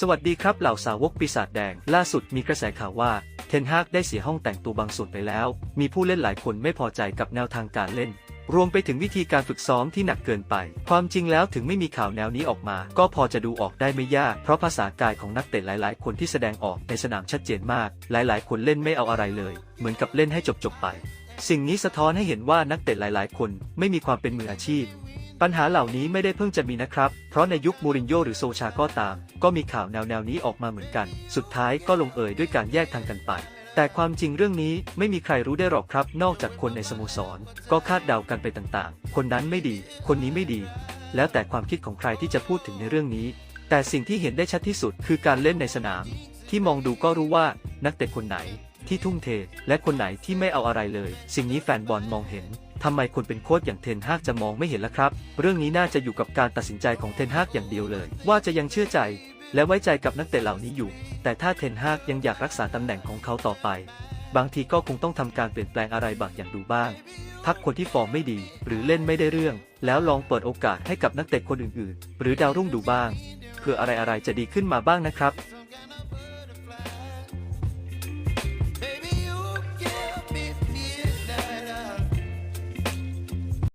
สวัสดีครับเหล่าสาวกปีศาจแดง ล่าสุดมีกระแสข่าวว่าเทนฮากได้เสียห้องแต่งตัวบางส่วนไปแล้ว มีผู้เล่นหลายคนไม่พอใจกับแนวทางการเล่น รวมไปถึงวิธีการฝึกซ้อมที่หนักเกินไป ความจริงแล้วถึงไม่มีข่าวแนวนี้ออกมา ก็พอจะดูออกได้ไม่ยาก เพราะภาษากายของนักเตะหลายๆ คนที่แสดงออกในสนามชัดเจนมาก หลายๆ คนเล่นไม่เอาอะไรเลย เหมือนกับเล่นให้จบๆไป สิ่งนี้สะท้อนให้เห็นว่านักเตะหลาย ๆ คนไม่มีความเป็นมืออาชีพ ปัญหาเหล่านี้ไม่ได้เพิ่งจะมีนะครับ เพราะในยุคมูรินโญ่หรือโซชาก็ตาม ก็มีข่าวแนวแนวๆนี้ออกมาเหมือนกัน สุดท้ายก็ลงเอยด้วยการแยกทางกันไป แต่ความจริงเรื่องนี้ไม่มีใครรู้ได้หรอกครับ นอกจากคนในสโมสร ก็คาดเดากันไปต่างๆ คนนั้นไม่ดี คนนี้ไม่ดี แล้วแต่ความคิดของใครที่จะพูดถึงในเรื่องนี้ แต่สิ่งที่เห็นได้ชัดที่สุดคือการเล่นในสนาม ที่มองดูก็รู้ว่านักเตะคนไหนที่ทุ่มเท และคนไหนที่ไม่เอาอะไรเลย สิ่งนี้แฟนบอลมองเห็น ทำไมคนเป็นโค้ชอย่างเทนฮากจะมองไม่เห็นล่ะครับ เรื่องนี้น่าจะอยู่กับการตัดสินใจของเทนฮากอย่างเดียวเลย ว่าจะยังเชื่อใจ และไว้ใจกับนักเตะเหล่านี้อยู่ แต่ถ้าเทนฮากยังอยากรักษาตำแหน่งของเขาต่อไป บางทีก็คงต้องทำการเปลี่ยนแปลงอะไรบางอย่างดูบ้าง พักคนที่ฟอร์มไม่ดี หรือเล่นไม่ได้เรื่อง แล้วลองเปิดโอกาสให้กับนักเตะคนอื่นๆ หรือดาวรุ่งดูบ้างเพื่ออะไรๆจะดีขึ้นมาบ้างนะครับ